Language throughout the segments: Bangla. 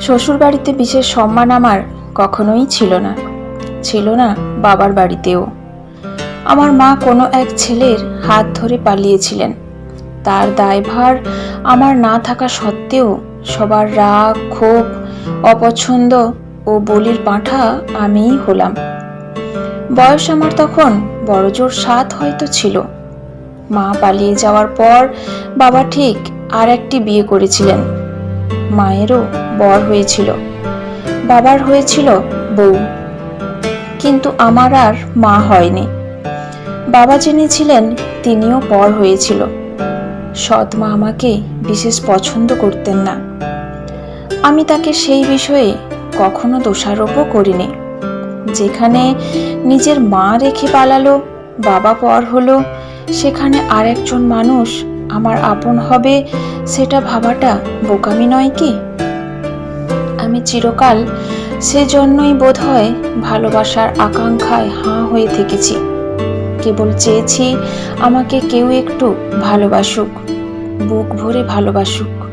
শ্বশুরবাড়িতে বিশেষ সম্মান আমার কখনোই ছিল না। ছিল না বাবার বাড়িতেও। আমার মা কোনো এক ছেলের হাত ধরে পালিয়েছিলেন। তার দায়ভার আমার না থাকা সত্ত্বেও সবার রাগ, ক্ষোভ, অপছন্দ ও বলির পাঁঠা আমিই হলাম। বয়স আমার তখন বড়জোর সাত হয়তো ছিল। মা পালিয়ে যাওয়ার পর বাবা ঠিক আর একটি বিয়ে করেছিলেন। মায়েরও বর হয়েছিল। বাবার হয়েছিল বউ। কিন্তু আমার আর মা হয়নি। বাবা জেনেছিলেন তিনিও পর হয়েছিল। সৎ মা আমাকে বিশেষ পছন্দ করতেন না। আমি তাকে সেই বিষয়ে কখনো দোষারোপও করিনি। যেখানে নিজের মা রেখে পালালো, বাবা পর হলো, সেখানে আর একজন মানুষ আমার আপন হবে সেটা ভাবাটা বোকামি নয় কি? আমি চিরকাল সেজন্যই বোধ হয় ভালোবাসার আকাঙ্ক্ষায় হাঁ হয়ে থেকেছি। কেবল চেয়েছি আমাকে কেউ একটু ভালোবাসুক, বুক ভরে ভালোবাসুক।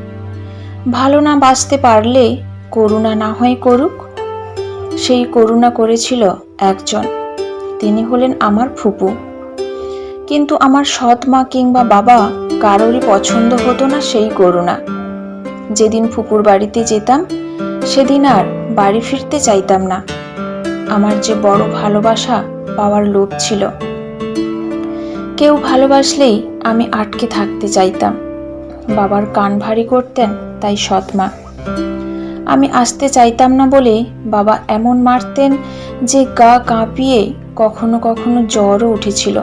ভালো না বাঁচতে পারলে করুণা না হয় করুক। সেই করুণা করেছিল একজন, তিনি হলেন আমার ফুপু। কিন্তু আমার সৎ মা কিংবা বাবা কারোরই পছন্দ হতো না সেই করুণা যেদিন ফুপুর বাড়িতে যেতাম, সেদিন আর বাড়ি ফিরতে চাইতাম না। আমার যে বড় ভালোবাসা পাওয়ার লোভ ছিল। কেউ ভালোবাসলেই আমি আটকে থাকতে চাইতাম। বাবার কান ভারী করতেন তাই সৎ মা। আমি আসতে চাইতাম না বলে বাবা এমন মারতেন যে গা কাঁপিয়ে কখনো কখনো জ্বরও উঠেছিল।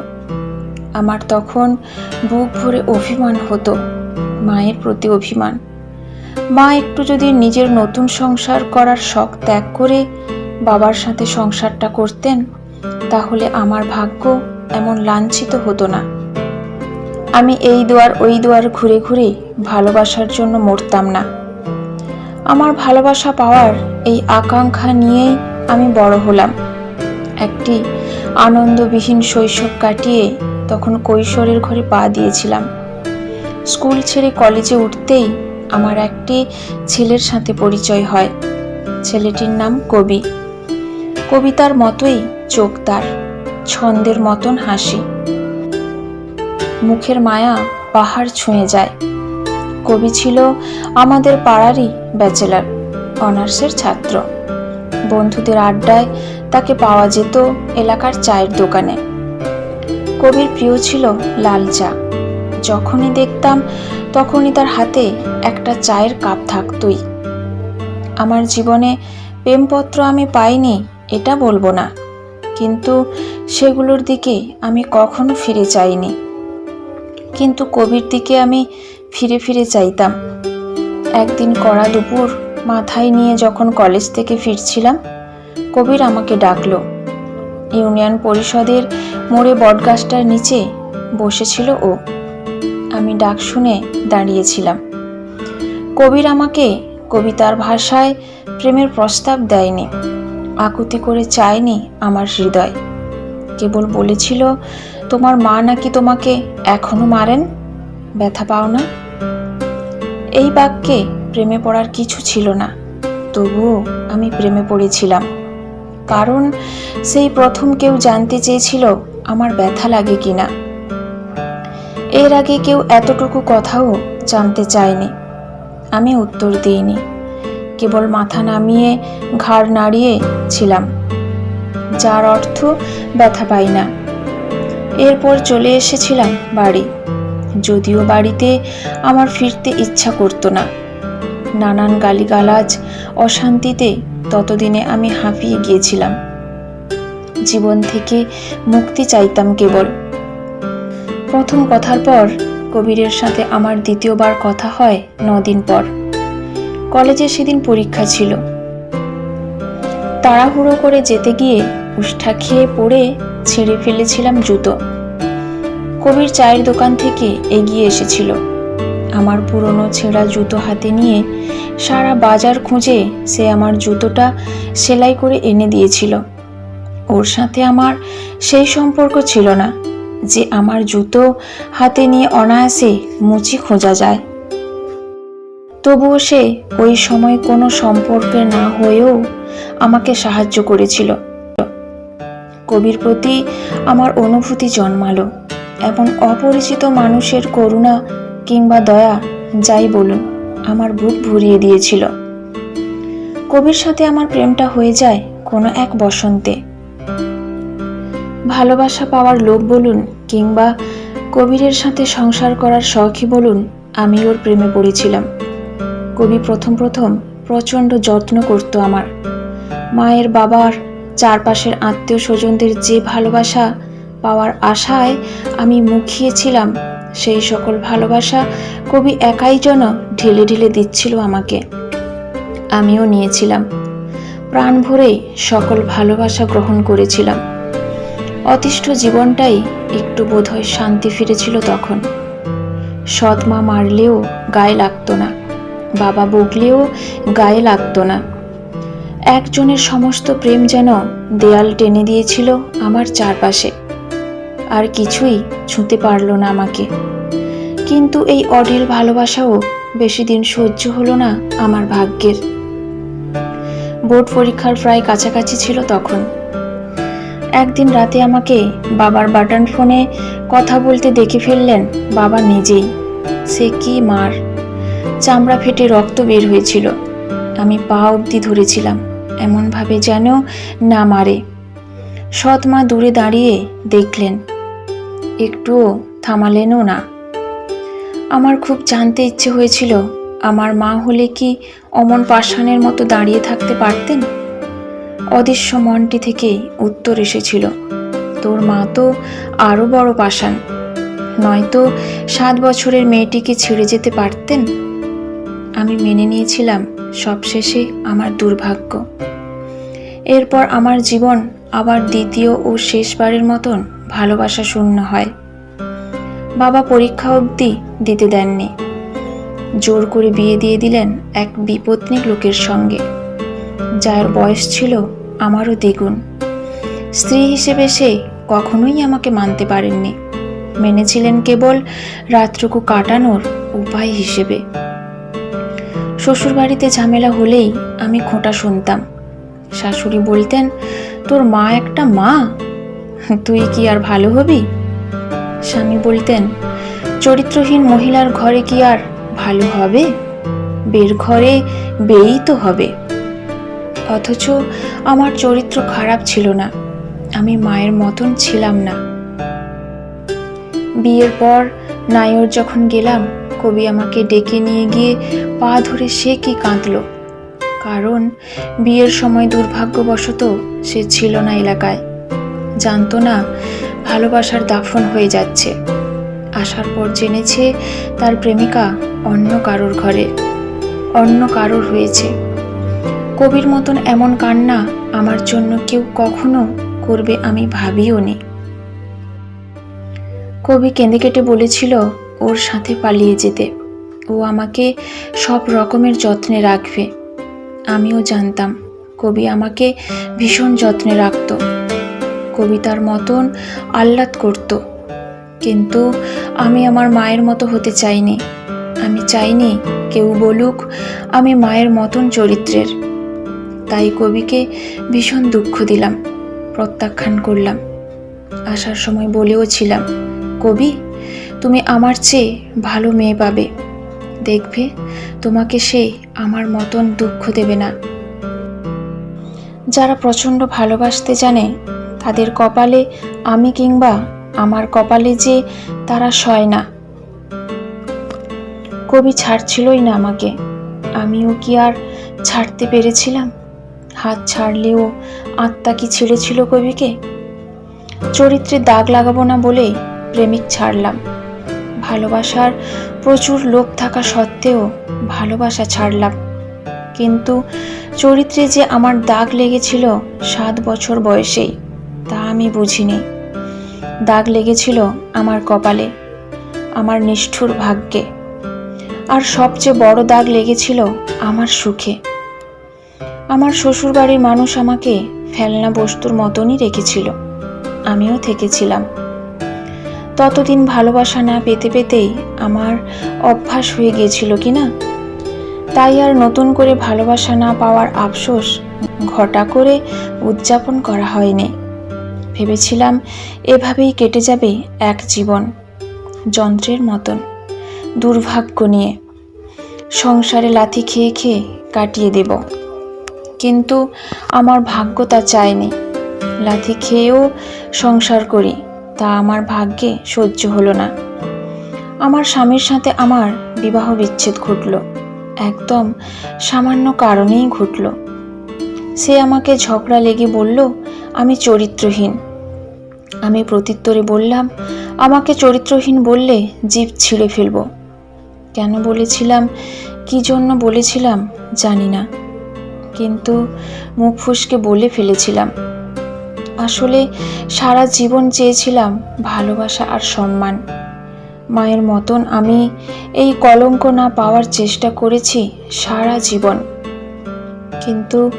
আমার তখন বুক ভরে অভিমান হতো, মায়ের প্রতি অভিমান। মা একটু যদি নিজের নতুন সংসার করার শখ ত্যাগ করে বাবার সাথে সংসারটা করতেন, তাহলে আমার ভাগ্য এমন লাঞ্ছিত হতো না। আমি এই দুয়ার ওই দুয়ার ঘুরে ঘুরে ভালোবাসার জন্য মরতাম না। আমার ভালোবাসা পাওয়ার এই আকাঙ্ক্ষা নিয়েই আমি বড় হলাম। একটি আনন্দবিহীন শৈশব কাটিয়ে তখন কৈশোরের ঘরে পা দিয়েছিলাম। স্কুল ছেড়ে কলেজে উঠতেই আমার একটি ছেলের সাথে পরিচয় হয়। ছেলেটির নাম কবি। কবিতার মতোই চোখ তার, ছন্দের মতন হাসি। মুখের মায়া পাহাড় ছুঁয়ে যায়। কবি ছিল আমাদের পাড়ারই ব্যাচেলার, অনার্সের ছাত্র। বন্ধুদের আড্ডায় তাকে পাওয়া যেত এলাকার চায়ের দোকানে। কবির প্রিয় ছিল লাল চা যখনই দেখতাম, তখনই তার হাতে একটা চায়ের কাপ থাকতই। আমার জীবনে প্রেমপত্র আমি পাইনি, এটা বলব না। কিন্তু সেগুলোর দিকে আমি কখনো ফিরে চাইনি কিন্তু কবির দিকে আমি ফিরে ফিরে চাইতাম একদিন কড়া দুপুর মাথায় নিয়ে যখন কলেজ থেকে ফিরছিলাম, কবির আমাকে ডাকলো। ইউনিয়ন পরিষদের মোড়ে বটগাছটার নিচে বসেছিল ও। আমি ডাক শুনে দাঁড়িয়েছিলাম। কবির আমাকে কবিতার ভাষায় প্রেমের প্রস্তাব দেয়নি, আকুতি করে চায়নি আমার হৃদয়। কেবল বলেছিল, তোমার মা নাকি তোমাকে এখনও মারেন? ব্যথা পাও না? এই বাক্যে প্রেমে পড়ার কিছু ছিল না, তবুও আমি প্রেমে পড়েছিলাম। কারণ সেই প্রথম কেউ জানতে চেয়েছিল আমার ব্যথা লাগে কিনা। এর আগে কেউ এতটুকু কথাও জানতে চায়নি। আমি উত্তর দিইনি। কেবল মাথা নামিয়ে ঘাড় নাড়িয়ে ছিলাম। যার অর্থ ব্যথা পাই না। এরপর চলে এসেছিলাম বাড়ি। যদিও বাড়িতে আমার ফিরতে ইচ্ছা করতো না। নানান গালিগালাজ, অশান্তিতে ততদিনে আমি হাঁপিয়ে গিয়েছিলাম। জীবন থেকে মুক্তি চাইতাম কেবল। প্রথম কথার পর কবিরের সাথে আমার দ্বিতীয়বার কথা হয় নদিন পর। কলেজে সেদিন পরীক্ষা ছিল। তাড়াহুড়ো করে যেতে গিয়ে উষ্ঠা খেয়ে পড়ে ছিঁড়ে ফেলেছিলাম জুতো। কবির চায়ের দোকান থেকে এগিয়ে এসেছিল। আমার পুরনো ছেঁড়া জুতো হাতে নিয়ে সারা বাজার খুঁজে সে আমার জুতোটা সেলাই করে এনে দিয়েছিল। ওর সাথে আমার সেই সম্পর্ক ছিল না, যে আমার জুতো হাতে নিয়ে অনায়াসে মুচি খোঁজা যায়। তবুও সে ওই সময় কোনো সম্পর্কে না হয়েও আমাকে সাহায্য করেছিল। কবির প্রতি আমার অনুভূতি জন্মালো, এবং অপরিচিত মানুষের করুণা কিংবা দয়া যাই বলুন, আমার বুক ভরিয়ে দিয়েছিল। কবির সাথে আমার প্রেমটা হয়ে যায় কোনো এক বসন্তে। ভালোবাসা পাওয়ার লোভ বলুন কিংবা কবিরের সাথে সংসার করার শখই বলুন, আমি ওর প্রেমে পড়েছিলাম। কবি প্রথম প্রথম প্রচণ্ড যত্ন করতো আমার। মায়ের বাবার চারপাশের আত্মীয় স্বজনদের যে ভালোবাসা পাওয়ার আশায় আমি মুখিয়েছিলাম, সেই সকল ভালোবাসা কবি একাই যেন ঢেলে ঢেলে দিচ্ছিল আমাকে। আমিও নিয়েছিলাম। প্রাণ ভরে সকল ভালোবাসা গ্রহণ করেছিলাম। অতিষ্ঠ জীবনটাই একটু বোধহয় শান্তি ফিরেছিল তখন। সৎ মা মারলেও গায়ে লাগতো না, বাবা বকলেও গায়ে লাগতো না। একজনের সমস্ত প্রেম যেন দেয়াল টেনে দিয়েছিল আমার চারপাশে। আর কিছুই ছুঁতে পারল না আমাকে। কিন্তু এই অঢেল ভালোবাসাও বেশি দিন সহ্য হলো না আমার ভাগ্যের। বোর্ড পরীক্ষার প্রায় কাছাকাছি ছিল তখন। একদিন রাতে আমাকে বাবার বাটন ফোনে কথা বলতে দেখে ফেললেন বাবা নিজেই। সে কি মার? চামড়া ফেটে রক্ত বের হয়েছিল। আমি পা অবধি ধরেছিলাম, এমনভাবে যেন না মারে। সৎ মা দূরে দাঁড়িয়ে দেখলেন, একটুও থামালেনও না। আমার খুব জানতে ইচ্ছে হয়েছিল, আমার মা হলে কি অমন পাষাণের মতো দাঁড়িয়ে থাকতে পারতেন? অদৃশ্য মনটি থেকে উত্তর এসেছিল, তোর মা তো আরও বড় পাষাণ। নয়তো সাত বছরের মেয়েটিকে ছেড়ে যেতে পারতেন? আমি মেনে নিয়েছিলাম, সবশেষে আমার দুর্ভাগ্য। এরপর আমার জীবন আবার দ্বিতীয় ও শেষবারের মতন ভালোবাসা শূন্য হয়। বাবা পরীক্ষা অবধি দিতে দেননি। জোর করে বিয়ে দিয়ে দিলেন এক বিপত্নিক লোকের সঙ্গে, যার বয়স ছিল আমারও দ্বিগুণ। স্ত্রী হিসেবে সে কখনোই আমাকে মানতে পারেননি। মেনেছিলেন কেবল রাত্রকু কাটানোর উপায় হিসেবে। শ্বশুরবাড়িতে ঝামেলা হলেই আমি খোঁটা শুনতাম। শাশুড়ি বলতেন, তোর মা একটা মা? তুই কি আর ভালো হবি? স্বামী বলতেন, চরিত্রহীন মহিলার ঘরে কি আর ভালো হবে? বের ঘরে বেই তো হবে। অথচ আমার চরিত্র খারাপ ছিল না। আমি মায়ের মতন ছিলাম না। বিয়ের পর নায়র যখন গেলাম, কবি আমাকে ডেকে নিয়ে গিয়ে পা ধরে সে কি কাঁদল? কারণ বিয়ের সময় দুর্ভাগ্যবশত সে ছিল না এলাকায়। জানতো না, ভালোবাসার দাফন হয়ে যাচ্ছে। আসার পর জেনেছে তার প্রেমিকা অন্য কারোর ঘরে, অন্য কারোর হয়েছে। কবির মতন এমন কান্না আমার জন্য কেউ কখনো করবে আমি ভাবিও নি। কবি কেঁদে কেটে বলেছিল, ওর সাথে পালিয়ে যেতে। ও আমাকে সব রকমের যত্নে রাখবে। আমিও জানতাম কবি আমাকে ভীষণ যত্নে রাখত। কবিতার মতন আহ্লাদ করত। কিন্তু আমি আমার মায়ের মতো হতে চাইনি। আমি চাইনি কেউ বলুক আমি মায়ের মতন চরিত্রের। তাই কবিকে ভীষণ দুঃখ দিলাম, প্রত্যাখ্যান করলাম। আসার সময় বলেও ছিলাম কবি, তুমি আমার চেয়ে ভালো মেয়ে পাবে। দেখবে, তোমাকে সে আমার মতন দুঃখ দেবে না। যারা প্রচণ্ড ভালোবাসতে জানে, তাদের কপালে আমি কিংবা আমার কপালে যে তারা সয় না। কবি ছাড়ছিলই না আমাকে। আমিও কি আর ছাড়তে পেরেছিলাম? হাত ছাড়লেও আত্মা কি ছেড়েছিল কবিকে? চরিত্রে দাগ লাগাবো না বলেই প্রেমিক ছাড়লাম। ভালোবাসার প্রচুর লোভ থাকা সত্ত্বেও ভালোবাসা ছাড়লাম। কিন্তু চরিত্রে যে আমার দাগ লেগেছিল সাত বছর বয়সেই, তা আমি বুঝিনি। দাগ লেগেছিল আমার কপালে, আমার নিষ্ঠুর ভাগ্যে। আর সবচেয়ে বড় দাগ লেগেছিল আমার সুখে। আমার শ্বশুরবাড়ির মানুষ আমাকে ফেলনা বস্তুর মতনই রেখেছিল। আমিও থেকেছিলাম। ততদিন ভালোবাসা না পেতে পেতেই আমার অভ্যাস হয়ে গিয়েছিল কি না? তাই আর নতুন করে ভালোবাসা না পাওয়ার আফসোস ঘটা করে উদযাপন করা হয়নি। ভেবেছিলাম এভাবেই কেটে যাবে এক জীবন, যন্ত্রের মতন, দুর্ভাগ্য নিয়ে। সংসারে লাথি খেয়ে খেয়ে কাটিয়ে দেব। কিন্তু আমার ভাগ্য তা চায়নি। লাথি খেয়েও সংসার করি, তা আমার ভাগ্যে সহ্য হলো না। আমার স্বামীর সাথে আমার বিবাহ বিচ্ছেদ ঘটল। একদম সামান্য কারণেই ঘটল। সে আমাকে ঝগড়া লেগে বলল, আমি চরিত্রহীন। আমি প্রত্যুত্তরে বললাম, আমাকে চরিত্রহীন বললে জীব ছিঁড়ে ফেলব। কেন বলেছিলাম, কি জন্য বলেছিলাম জানি না। কিন্তু মুখ ফুসকে বলে ফেলেছিলাম। আসলে সারা জীবন চেয়েছিলাম ভালোবাসা আর সম্মান। মায়ের মতন আমি এই কলঙ্ক না পাওয়ার চেষ্টা করেছি সারা জীবন। কিন্তু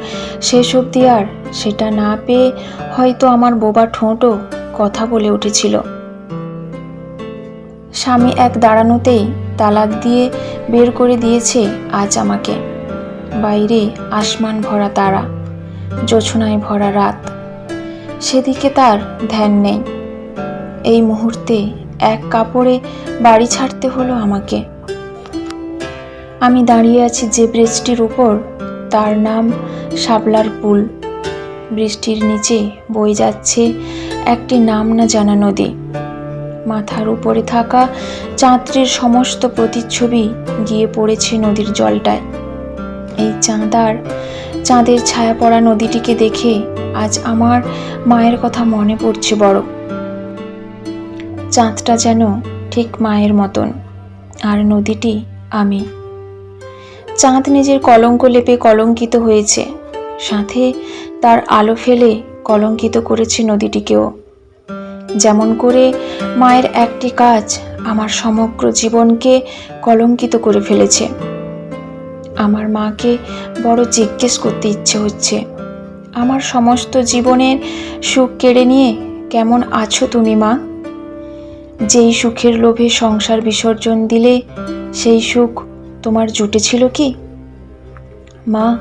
শেষ অবধি আর সেটা না পেয়ে হয়তো আমার বোবা ঠোঁটও কথা বলে উঠেছিল। স্বামী এক দাঁড়ানোতেই তালাক দিয়ে বের করে দিয়েছে আজ আমাকে। বাইরে আসমান ভরা তারা, জোছনায় ভরা রাত। সেদিকে তার ধ্যান নেই। এই মুহূর্তে এক কাপড়ে বাড়ি ছাড়তে হলো আমাকে। আমি দাঁড়িয়ে আছি যে ব্রিজটির উপর, তার নাম শাপলার পুল। বৃষ্টির নিচে বয়ে যাচ্ছে একটি নাম না জানা নদী। মাথার উপরে থাকা চাঁদটির সমস্ত প্রতিচ্ছবি গিয়ে পড়েছে নদীর জলটায়। এই চাঁদার, চাঁদের ছায়া পড়া নদীটিকে দেখে আজ আমার মায়ের কথা মনে পড়ছে বড়। চাঁদটা যেন ঠিক মায়ের মতন, আর নদীটি আমি। চাঁদ নিজের কলঙ্ক লেপে কলঙ্কিত হয়েছে, সাথে তার আলো ফেলে কলঙ্কিত করেছে নদীটিকেও। যেমন করে মায়ের একটি কাজ আমার সমগ্র জীবনকে কলঙ্কিত করে ফেলেছে। আমার মাকে বড় জিজ্ঞেস করতে ইচ্ছে হচ্ছে। আমার সমস্ত জীবনের সুখ কেড়ে নিয়ে কেমন আছো তুমি, মা? যেই সুখের লোভে সংসার বিসর্জন দিলে সেই সুখ তোমার জুটেছিল কি? মা,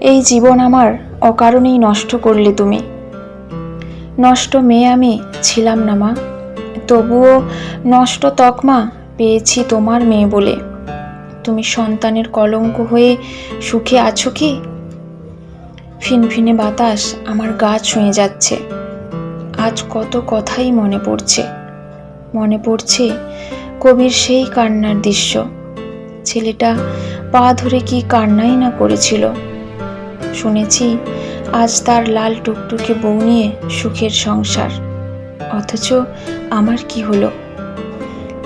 এই জীবন আমার অকারণেই নষ্ট করলে তুমি। নষ্ট মেয়ে আমি ছিলাম না, মা। তবুও নষ্ট তকমা পেয়েছি তোমার মেয়ে বলে। তুমি সন্তানের কলঙ্ক হয়ে সুখে আছো কি? ফিনফিনে বাতাস আমার গা ছুঁয়ে যাচ্ছে। আজ কত কথাই মনে পড়ছে। মনে পড়ছে কবির সেই কান্নার দৃশ্য। ছেলেটা পা ধরে কি কান্নাই না করেছিল। শুনেছি আজ তার লাল টুকটুকে বউ নিয়ে সুখের সংসার। অথচ আমার কি হলো?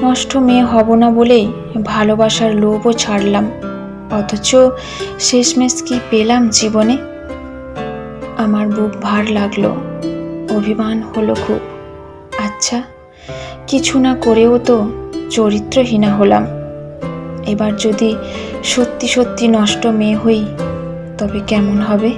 নষ্ট মেয়ে হব না বলেই ভালোবাসার লোভও ছাড়লাম। অথচ শেষমেশ কি পেলাম জীবনে? আমার বুক ভার লাগল, অভিমান হলো খুব। আচ্ছা কিছু না করেও তো চরিত্রহীনা হলাম। এবার যদি সত্যি সত্যি নষ্ট মেয়ে হই, তবে কেমন হবে?